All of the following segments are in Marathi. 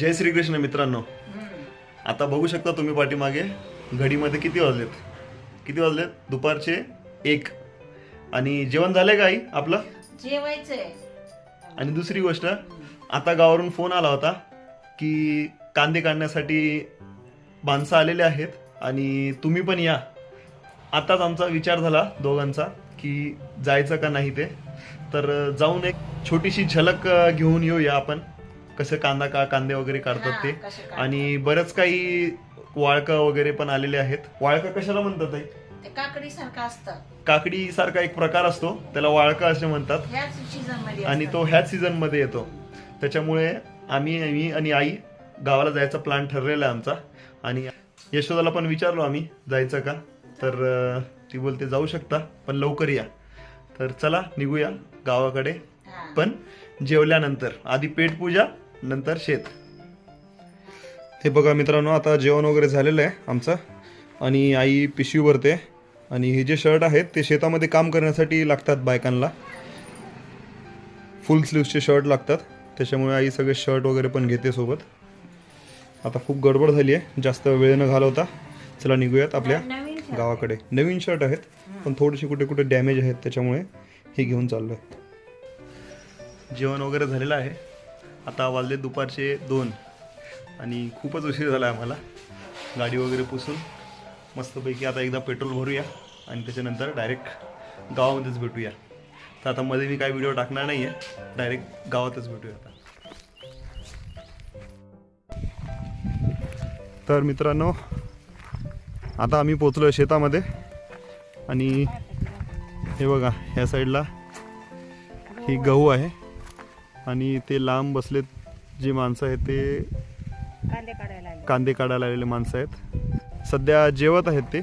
जय श्रीकृष्ण मित्रांनो. आता बघू शकता तुम्ही पाठीमागे घडीमध्ये किती वाजलेत? किती वाजलेत? दुपारचे एक. आणि जेवण झालंय का आई आपलं? जेवायचंय. आणि दुसरी गोष्ट आता गावावरून फोन आला होता की कांदे काढण्यासाठी माणसं आलेले आहेत आणि तुम्ही पण या. आताच आमचा विचार झाला दोघांचा की जायचं का नाही ते. तर जाऊन एक छोटीशी झलक घेऊन येऊया आपण. कसं कांदा का कांदे वगैरे काढतात ते. आणि बरंच काही वाळकं वगैरे पण आलेले आहेत. वाळकं कशाला म्हणतात आई ते काकडी सारखं असतं. काकडी सारखा एक प्रकार असतो. त्याला वाळका असे म्हणतात. ह्याच सीझनमध्ये आणि. तो ह्याच सीझनमध्ये येतो. त्याच्यामुळे आम्ही मी आणि आई गावाला जायचा प्लॅन ठरलेला आहे आमचा. आणि यशोदाला पण विचारलो आम्ही जायचं का? तर अं, ती बोलते जाऊ शकता पण लवकर या. तर चला निघूया गावाकडे. पण जेवल्यानंतर आधी पेटपूजा नंतर शेत. हे बघा मित्रांनो आता जेवण वगैरे झालेलं आहे आमचं. आणि आई पिशवी भरते. आणि हे जे शर्ट आहेत ते शेतामध्ये काम करण्यासाठी लागतात बायकांना. फुल स्लीव्सचे शर्ट लागतात. त्याच्यामुळे आई सगळे शर्ट वगैरे पण घेते सोबत. आता खूप गडबड झाली आहे. जास्त वेळ न घालवता. चला निघूयात आपल्या. गावाकडे. नवीन शर्ट आहेत पण थोडेसे कुठे कुठे डॅमेज आहेत त्याच्यामुळे हे घेऊन चाललो आहे जेवण वगैरे झालेलं आहे. आता वाजले दुपारचे दोन. आणि खूपच उशीर झाला आहे आम्हाला. गाडी वगैरे पुसून मस्तपैकी आता एकदा पेट्रोल भरूया आणि त्याच्यानंतर डायरेक्ट गावामध्येच भेटूया. तर आता मध्ये मी काही व्हिडिओ टाकणार नाही आहे डायरेक्ट गावातच भेटूया आता. तर मित्रांनो आता आम्ही पोचलो शेतामध्ये. आणि हे बघा ह्या साईडला ही गहू आहे. आणि ते लांब बसलेत जी माणसं आहेत ते कांदे काढायला आले. कांदे काढायला आलेले माणसं आहेत. सध्या जेवत आहेत ते.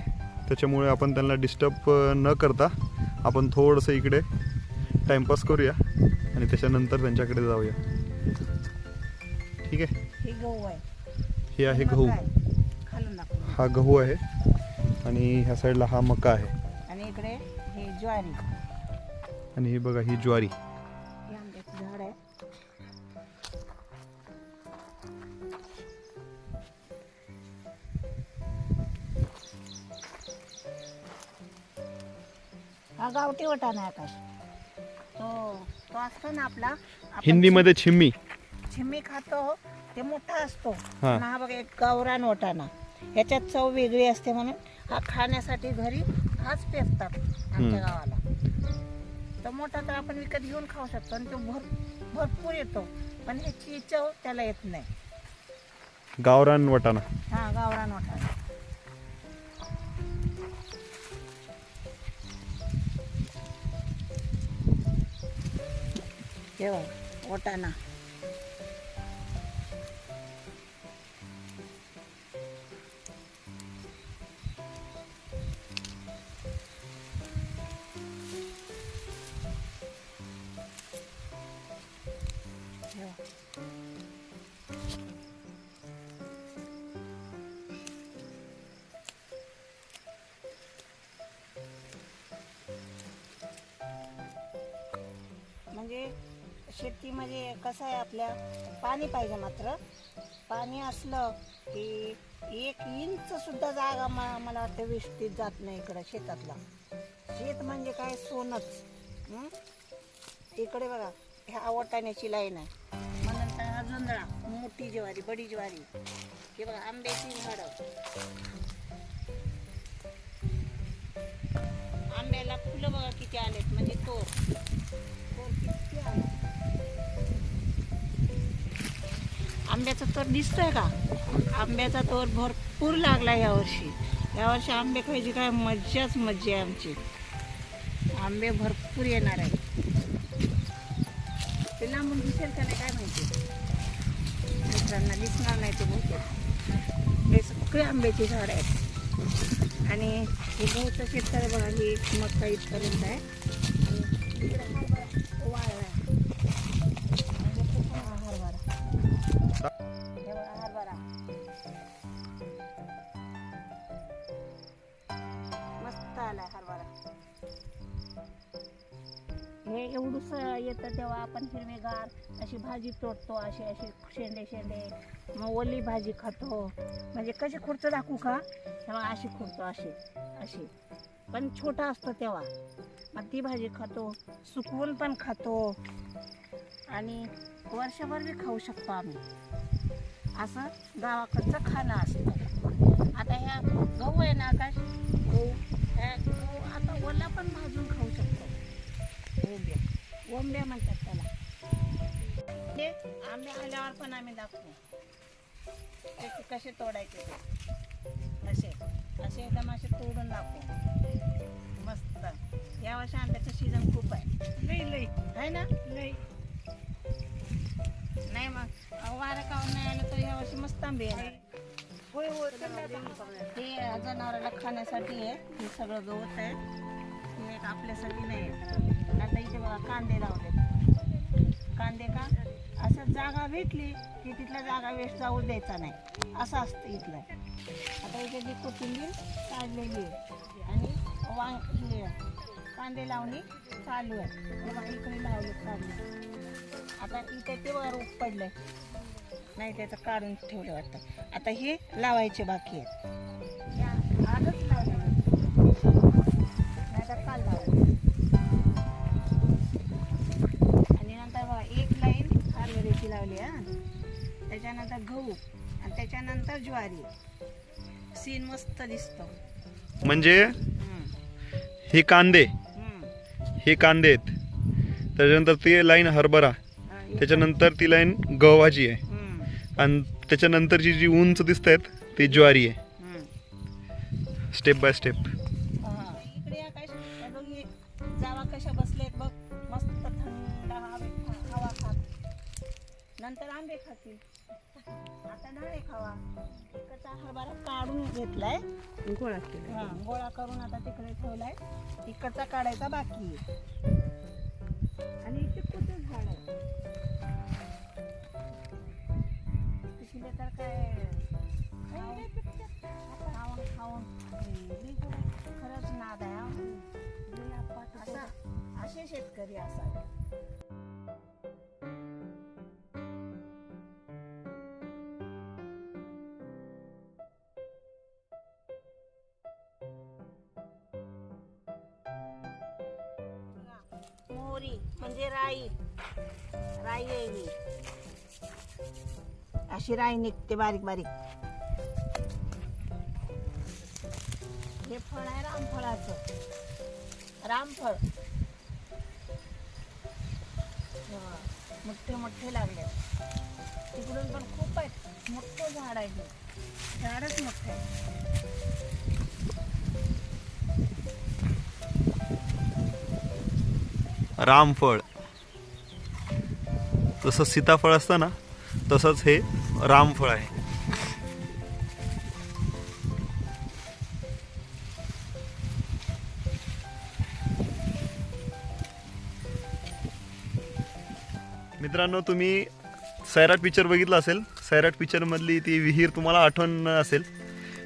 त्याच्यामुळे आपण त्यांना डिस्टर्ब न करता आपण थोडंसं इकडे टाइमपास करूया आणि त्याच्यानंतर त्यांच्याकडे जाऊया. ठीक आहे? हे गहू आहे. हे आहे गहू. खालून दाखव हा गहू आहे आणि ह्या साईडला हा मका आहे. आणि इकडे हे ज्वारी. आणि हे बघा ही ज्वारी. हा गावठी वटाणा आहे आकाश. तो तो असतो ना आपला. आपण हिंदीमध्ये छिम्मी. चिम्मी खातो ते मोठा असतो. हा. आणि हा बघा एक गावरान वटाणा ह्याच्यात चव वेगळी असते म्हणून हा खाण्यासाठी घरी हाच पेरतात आमच्या. गावाला. तो मोठा तर आपण विकत घेऊन खाऊ शकतो आणि तो भर भरपूर येतो. पण ह्याची चव त्याला येत नाही. गावरान वटाणा. हा हे बघ, शेती म्हणजे कसं आहे आपल्या पाणी पाहिजे मात्र. पाणी असलं की एक इंच सुद्धा जागा मा- मला वाटतं विष्टीत जात नाही इकडं शेतातला. शेत म्हणजे काय? सोनच. इकडे बघा ह्या वटाण्याची लाईन आहे. मग नंतर हा जोंधळा मोठी ज्वारी बडी ज्वारी. हे बघा आंब्याची झाडं. तोर दिसतोय का? आंब्याचा तोर भरपूर लागला यावर्षी यावर्षी आंबे खायची काय मज्जाच मज्जा आहे आमची. आंबे भरपूर येणार आहे ते लांबून दिसेल का नाही काय माहिती? मित्रांना दिसणार नाही ते बहुतेक. हे सगळे आंब्याची झाड आहेत. आणि हे बहुत शेतकरी बघा ही मका इथपर्यंत आहे. हे एवढंच येतं तेव्हा आपण हिरवेगार अशी भाजी तोडतो अशी अशी शेंडे शेंडे. मग ओली भाजी खातो. म्हणजे कशी खुर्चं दाखवू का? तेव्हा अशी खुर्तो अशी अशी. पण छोटा असतो तेव्हा. मग ती भाजी खातो सुकवून पण खातो. आणि वर्षभर बी खाऊ शकतो आम्ही. असं गावाकडचं खाणं असतं. आता ह्या गहू आहे ना आकाश? गहू ह्या गहू आता ओला पण भाजून खाऊ ओंब्या ओंब्या म्हणतात त्याला. ते आंबे आल्यावर पण आम्ही दाखवू. ते कसे तोडायचे असे. असे एकदम असे तोडून दाखवू. मस्त. या वर्षी आंब्याचं सीझन खूप आहे. लई लई. आहे ना? लई. नाही मग. वारं काऊन नाही आलं तर यावर्षी मस्त आंबे होय हे जनावराला खाण्यासाठी आहे. हे सगळं गवत आहे. हे आपल्यासाठी नाही आता इथे बघा कांदे लावले कांदे का? असं जागा भेटली की तिथला जागा वेस्ट जाऊ द्यायचा नाही. असं असतं इथलं. आता इथे जी कोथिंबीर काढलेली आहे आणि वांग कांदे लावणी चालू आहे. बघा इकडे लावले कांदे. आता इथे ते बघा रोप पडलंय. नाही त्याचं काढून ठेवलं वाटतं. आता हे लावायचे बाकी आहेत. काल लावलं आणि नंतर एक लाईन हरभऱ्याची लावली हा. त्याच्यानंतर गहू आणि त्याच्यानंतर ज्वारी. सीन मस्त दिसतो. म्हणजे? हे कांदे. हे कांदे आहेत. त्याच्यानंतर ती लाईन हरभरा. त्याच्यानंतर ती लाईन गव्हाची आहे. आणि त्याच्यानंतरची जी उंच दिसत आहेत ती ज्वारी आहे. स्टेप बाय स्टेप आंबे खातील. आता डाळे खावा. हरभरा काढून घेतलाय. गोळा केला हा गोळा करून आता तिकडे ठेवलाय. इकडचा काढायचा बाकी आहे. आणि कुठे झाड आहे. तर काय खाऊन खाऊन. खरंच नाद आहे असे शेतकरी असावे. मोरी म्हणजे राई. राई आहे ही. अशी राई निघते बारीक बारीक. हे फळ आहे रामफळाचं. रामफळ. मोठे मोठे लागले. तिकडून पण खूप आहेत. मोठं झाड आहे हे. झाडच मोठं आहे रामफळ. तसं सीताफळ असतं ना तसंच हे रामफळ आहे. मित्रांनो तुम्ही सैराट पिक्चर बघितला असेल. सैराट पिक्चरमधली ती विहीर तुम्हाला आठवण असेल.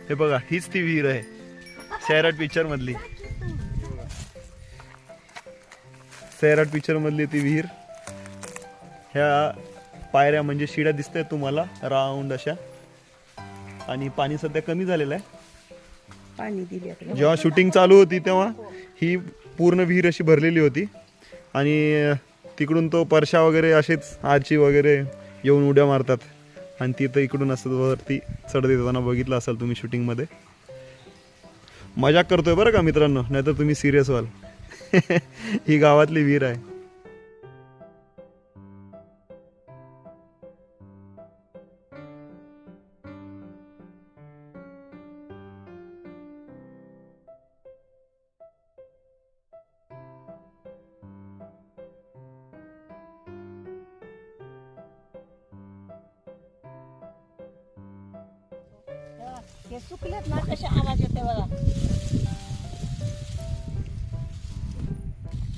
हे बघा हीच ती विहीर आहे. सैराट पिक्चरमधली सैराट पिक्चरमधली ती विहीर. ह्या पायऱ्या म्हणजे शिड्या दिसत आहेत तुम्हाला राऊंड अशा. आणि पाणी सध्या कमी झालेलं आहे. पाणी दिले आता. जेव्हा शूटिंग चालू होती तेव्हा ही पूर्ण विहीर अशी भरलेली होती. आणि तिकडून तो परशा वगैरे असेच आजी वगैरे येऊन उड्या मारतात. आणि तिथं इकडून असं वरती चढत येताना बघितलं असाल तुम्ही शूटिंगमध्ये मजाक करतोय बरं का मित्रांनो? नाहीतर तुम्ही सिरियस व्हाल. ही गावातली विहीर आहे.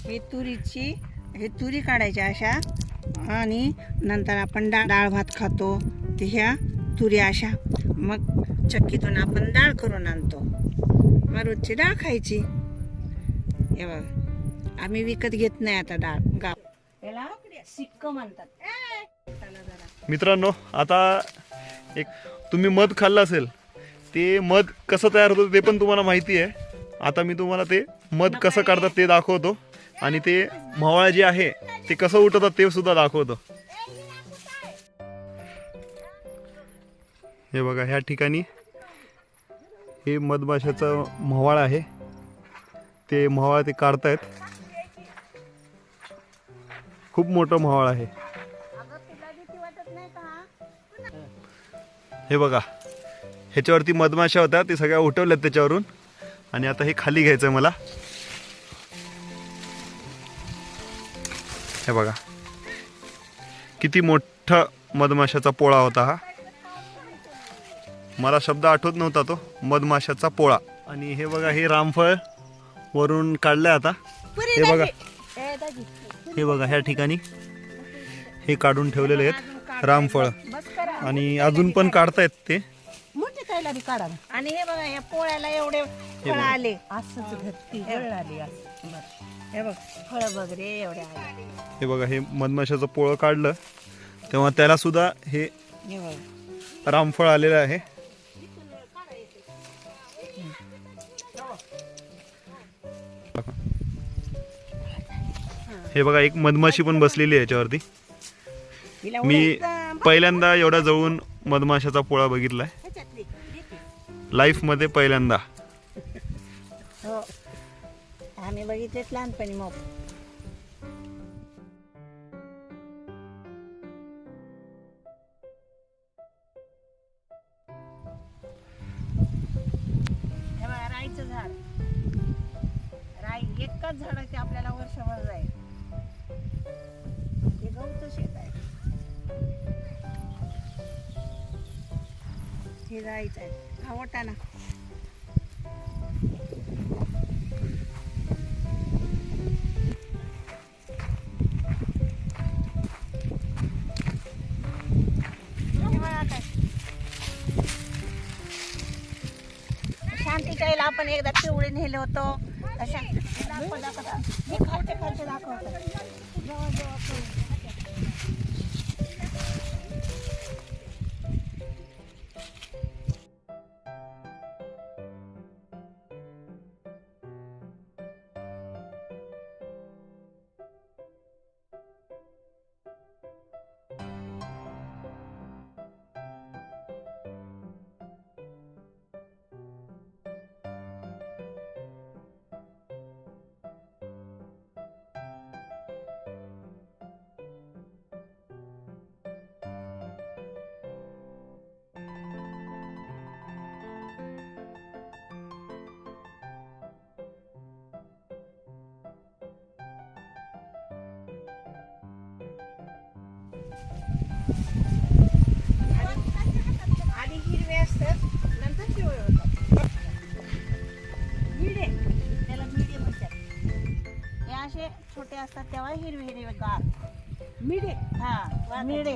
हे तुरीची हे तुरी काढायच्या अशा. आणि नंतर आपण डाळ डाळ भात खातो. ते ह्या तुरी अशा. मग चक्कीतून आपण डाळ करून आणतो. मग रोजची डाळ खायची. हे बघा. आम्ही विकत घेत नाही आता डाळ. गाव. सिक्क म्हणतात. मित्रांनो आता एक तुम्ही मध खाल्लं असेल ते मध कसं तयार होतं ते पण तुम्हाला माहिती आहे. आता मी तुम्हाला ते मध कसं काढतात ते दाखवतो. आणि ते म्हावळा जे आहे ते कसं उठवतात ते सुद्धा दाखवतो. हे बघा ह्या ठिकाणी हे मधमाशाचं म्हावाळ आहे. ते म्हावाळ ते काढतायत. खूप मोठं म्हावाळ आहे. हे बघा ह्याच्यावरती मधमाशा होत्या ते सगळ्या उठवल्यात त्याच्यावरून. आणि आता हे खाली घ्यायचं आहे मला. हे बघा. किती मोठा मधमाशाचा पोळा होता हा. मला शब्द आठवत नव्हता तो मधमाशाचा पोळा. आणि हे बघा हे रामफळ वरून काढलंय आता. हे बघा. हे बघा ह्या ठिकाणी हे काढून ठेवलेले आहेत रामफळ. आणि अजून पण काढतायत ते. आणि हे बघा या पोळ्याला एवढे आले. असंच आली असं. हे बघ फळ बघ रे एवढे आले हे बघा हे मधमाशाचं पोळं काढलं. तेव्हा त्याला सुद्धा हे हे बघ. रामफळ आलेलं आहे. हे बघा एक मधमाशी पण बसलेली आहे याच्यावरती. हिला मी उडायचं. पहिल्यांदा एवढा जवळून मधमाशाचा पोळा बघितलाय. ह्याच्यातली. लाईफमध्ये पहिल्यांदा. हो. आम्ही बघितलेत लहानपणी मग हे बघा, राईचं झाड. राई एकाच झाडाचे आपल्याला वर्षभर जाईल. हे गहूचं शेत आहे. हे जायचं आहे. हा वाटाणा आपण एकदा पिवळे नेलं होतो अशा दाखव, दाखव, दाखव. हे खालचे दाखवतो जवळ जवळ मिडे. त्याला मिडे म्हणतात. हे असे छोटे असतात तेव्हा हिरवे हिरवे गार. मिडे? हा मिडे.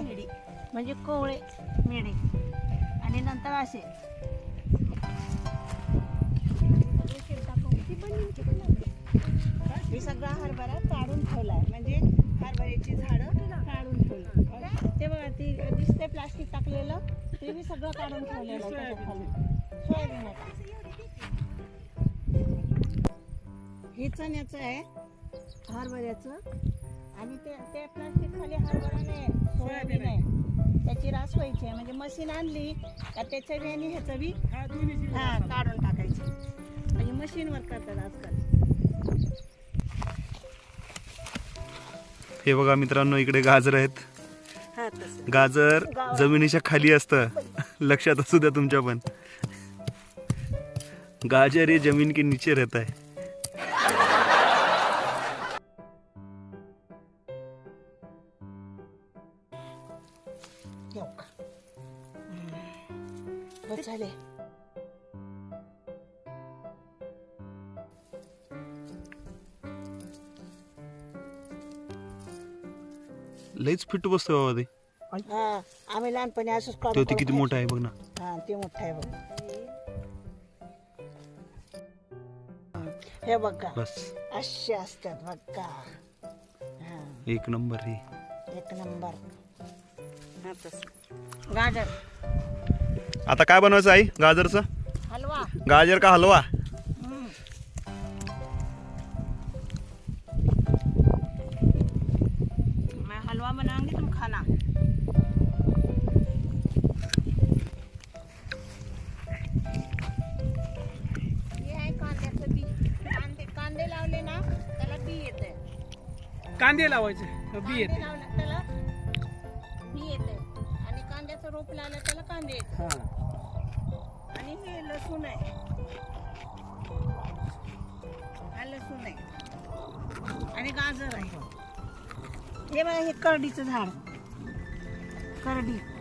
म्हणजे कोवळे मिडे. आणि नंतर असे. हे सगळा हरभरा काढून ठेवलाय. म्हणजे हरभऱ्याची झाडं काढून ठेवली. ते बघा ती दिसते प्लास्टिक टाकलेलं. ते बी सगळं काढून ठेवलेलं आहे हे चण्याचं आहे हरभऱ्याचं. आणि ते ते प्लास्टिक खाली हरभरा नाही सोयाबीन आहे. त्याची रास व्हायची आहे. म्हणजे मशीन आणली का त्याच्या बी आणि ह्याचं बी हा काढून टाकायची. म्हणजे मशीनवर करतात आजकाल. हे बघा मित्रांनो इकडे गाजर आहेत. हा तसं. गाजर जमिनीच्या खाली असतं. लक्षात असू द्या तुमच्या पण. गाजर हे जमीन के नीचे रहता है। झाले लईच फिट बसतो बाबा ते. हा आम्ही लहानपणी असंच तो किती मोठा आहे बघ ना. हा ते मोठं आहे बघ. हे बघा. बस. असे असतात बघा. हा. एक नंबर ही एक नंबर. हा तसं. गाजर. आता काय बनवायचं आई? गाजरचं? हलवा. गाजर का हलवा? हम्म. मैं हलवा बनाऊंगी तुम खाना. कांदे लावायचे. बी येते. लावले त्याला बी येते. आणि कांद्याचं रोप लावलं त्याला कांदे येते. हा. आणि हे लसूण आहे. हा लसूण आहे. आणि गाजर आहे. हे बघा हे करडीचं झाड. करडी.